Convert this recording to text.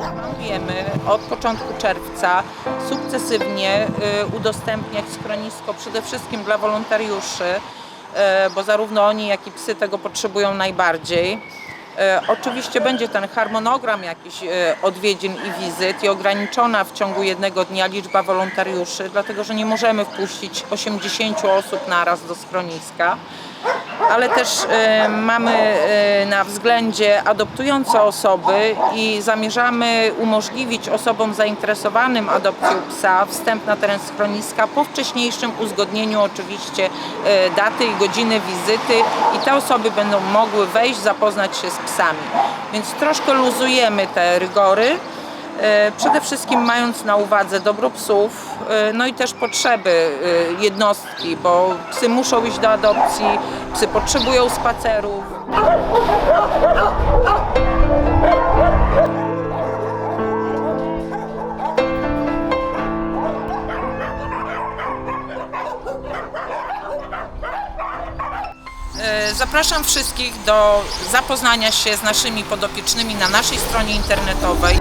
Planujemy od początku czerwca sukcesywnie y, udostępniać schronisko przede wszystkim dla wolontariuszy, y, bo zarówno oni, jak i psy tego potrzebują najbardziej. Y, Oczywiście będzie ten harmonogram jakiś odwiedzin i wizyt i ograniczona w ciągu jednego dnia liczba wolontariuszy, dlatego że nie możemy wpuścić 80 osób naraz do schroniska ale też e, mamy e, na względzie adoptujące osoby i zamierzamy umożliwić osobom zainteresowanym adopcją psa wstęp na teren schroniska po wcześniejszym uzgodnieniu oczywiście e, daty i godziny wizyty i te osoby będą mogły wejść, zapoznać się z psami. Więc troszkę luzujemy te rygory. Przede wszystkim mając na uwadze dobro psów, no i też potrzeby jednostki, bo psy muszą iść do adopcji, psy potrzebują spacerów. E, Zapraszam wszystkich do zapoznania się z naszymi podopiecznymi na naszej stronie internetowej.